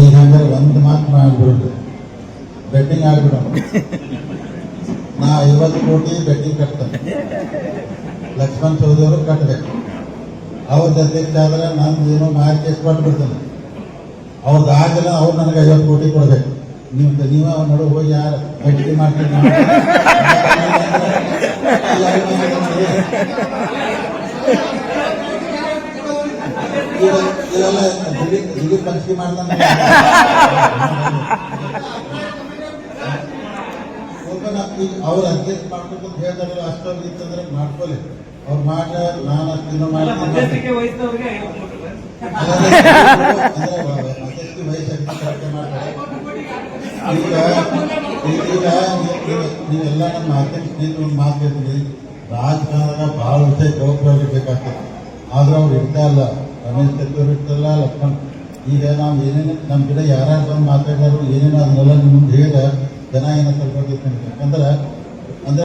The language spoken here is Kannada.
ಈಗ ಅಂದ್ರೆ ಒಂದು ಮಾತು ಮಾಡ್ಬಿಡುದು ಬೆಟ್ಟಿಂಗ್ ಆಗ್ಬಿಡ ನಾ ಐವತ್ತು ಕೋಟಿ ಬೆಟ್ಟಿಂಗ್ ಕಟ್ತೇನೆ. ಲಕ್ಷ್ಮಣ್ ಚೌಧರಿ ಅವರು ಕಟ್ಟಬೇಕು ಅವ್ರ ಅಧ್ಯಕ್ಷ ಆದ್ರೆ ನಾನು ಏನೋ ಮಾರ್ಕೆಟ್ ಕೊಟ್ಬಿಡ್ತೇನೆ. ಅವ್ರದ್ದು ಆಗಲ್ಲ ಅವ್ರು ನನಗೆ ಐವತ್ತು ಕೋಟಿ ಕೊಡ್ಬೇಕು. ನೀವು ನೀವೇ ಅವ್ರ ನಡು ಹೋಗಿ ಯಾರು ಬೆಟ್ಟಿ ಮಾಡ್ತೀನಿ ಇದೆಲ್ಲ ದಿಢೀರ್ ಪಂಚಿಕೆ ಮಾಡ್ತಾನೆ ಅವ್ರ ಅಧ್ಯಕ್ಷ ಅಂತ ಹೇಳ್ತಾರಲ್ಲ ಅಷ್ಟೊಂದು ಇತ್ತಂದ್ರೆ ಮಾಡ್ಕೊಳ್ಳಿ ಅವ್ರು ಮಾಡ ನಾನು ಅಷ್ಟು ಮಾಡ್ತೀನಿ. ಮಧ್ಯಸ್ಥಿ ವಯಸ್ಸಾಗಿ ಚರ್ಚೆ ಮಾಡ್ತಾರೆ ಈಗ ಈಗ ನೀವು- ನೀವೆಲ್ಲ ನಮ್ಮ ಅಧ್ಯಕ್ಷ ಒಂದು ಮಾತು ಹೇಳ್ತೀನಿ ಬಹಳ ವಿಷಯ ಜವಾಬ್ದಾರಿ ಬೇಕಾಗ್ತದೆ ಆದ್ರೆ ಅವ್ರು ಇರ್ತಾ ಇಲ್ಲ ರಮೇಶ್ ಕತ್ತೂರು ಇರ್ತಲ್ಲ ಲಕ್ಷ್ಮಣ್. ಈಗ ನಾವು ಏನೇನು ನಮ್ಮ ಗಿಡ ಯಾರ್ಯಾರು ಬಂದು ಮಾತಾಡಿದ್ರು, ಏನೇನು ಅದನ್ನೆಲ್ಲ ಮುಂದೆ ಹೇಳ ಜನ ಏನೋ ಸ್ವಲ್ಪ ಯಾಕಂದ್ರೆ